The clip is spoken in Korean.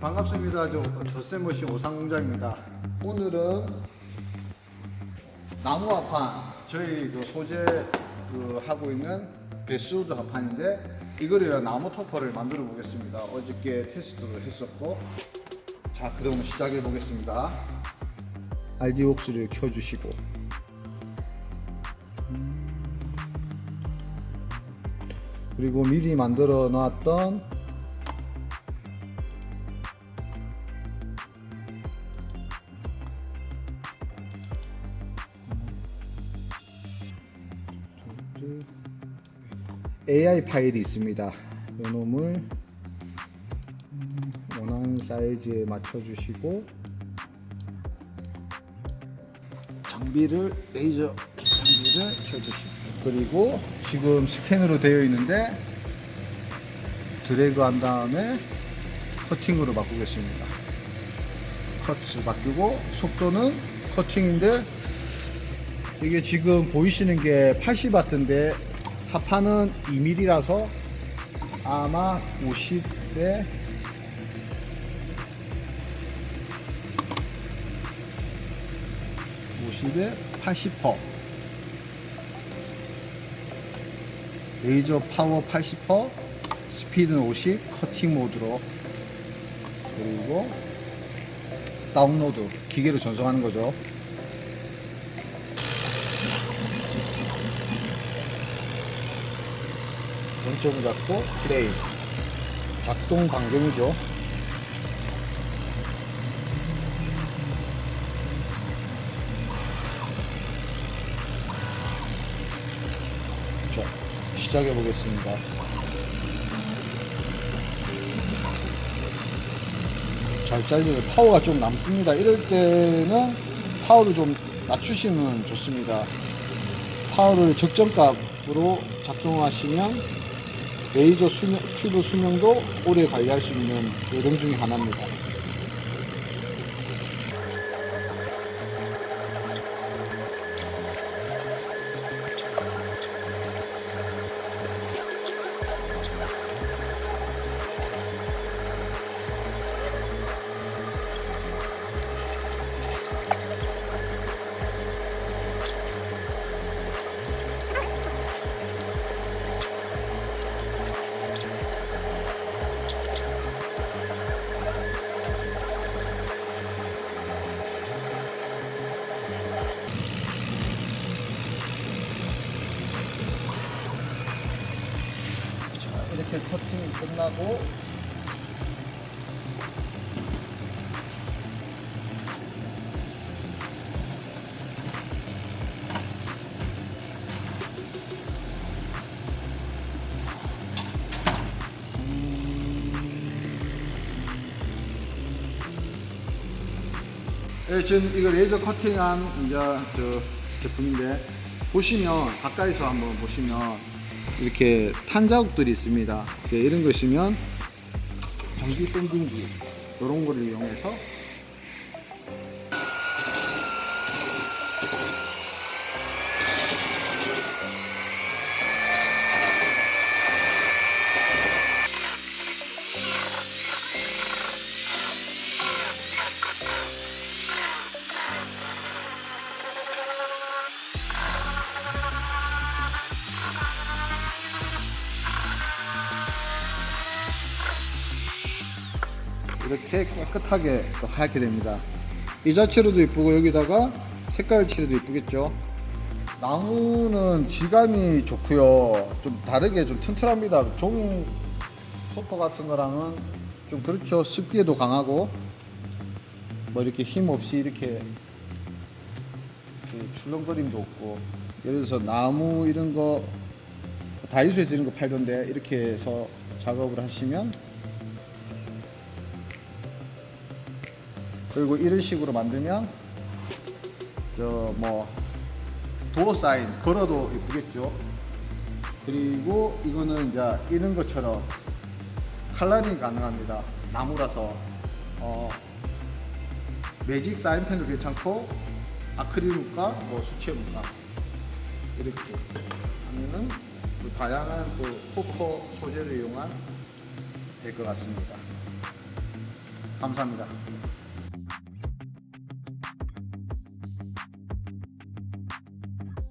반갑습니다. 저 더세머신 오상공장입니다. 오늘은 나무 합판 저희 그 소재 그 하고 있는 베스우드 합판인데 이거를 나무 토퍼를 만들어 보겠습니다. 어저께 테스트를 했었고 자 그럼 시작해 보겠습니다. RD옥스를 켜주시고 음. 그리고 미리 만들어 놨던 AI 파일이 있습니다. 이 놈을 음, 원하는 사이즈에 맞춰주시고 장비를 레이저 장비를 켜주시고 그리고 지금 스캔으로 되어 있는데 드래그 한 다음에 커팅으로 바꾸겠습니다. 컷을 바꾸고 속도는 커팅인데 이게 지금 보이시는 게 80와트인데 합판은 2mm라서 아마 50에 50에 80퍼. 레이저 파워 80퍼 스피드는 50 커팅 모드로. 그리고 다운로드 기계로 전송하는 거죠 원점을 잡고 플레이 작동 방정이죠. 자 시작해 보겠습니다. 잘 잘리고 파워가 좀 남습니다. 이럴 때는 파워를 좀 낮추시면 좋습니다. 파워를 적정값으로 작동하시면 레이저 수명, 튜브 수명도 오래 관리할 수 있는 요령 중에 하나입니다. 이렇게 커팅이 끝나고. 예, 지금 이거 레이저 커팅한 이제 저 제품인데 보시면 가까이서 한번 보시면 이렇게 탄 자국들이 있습니다. 예, 이런 거 있으면 전기 샌딩기 이런 거를 이용해서 이렇게 깨끗하게 또 하얗게 됩니다. 이 자체로도 이쁘고 여기다가 색깔 칠해도 이쁘겠죠. 나무는 질감이 좋고요. 좀 다르게 좀 튼튼합니다. 종이 소파 같은 거랑은 좀 그렇죠. 습기에도 강하고 뭐 이렇게 힘 없이 이렇게 그 출렁거림도 없고 예를 들어서 나무 이런 거 다이소에서 이런 거 팔던데 이렇게 해서 작업을 하시면 그리고 이런 식으로 만들면 저 뭐 도어 사인 걸어도 이쁘겠죠. 그리고 이거는 이제 이런 것처럼 칼라링이 가능합니다. 나무라서 어, 매직 사인펜도 괜찮고 아크릴 물감, 뭐 수채 물감 이렇게 하면은 또 다양한 또 포커 소재를 이용한 될 것 같습니다. 감사합니다.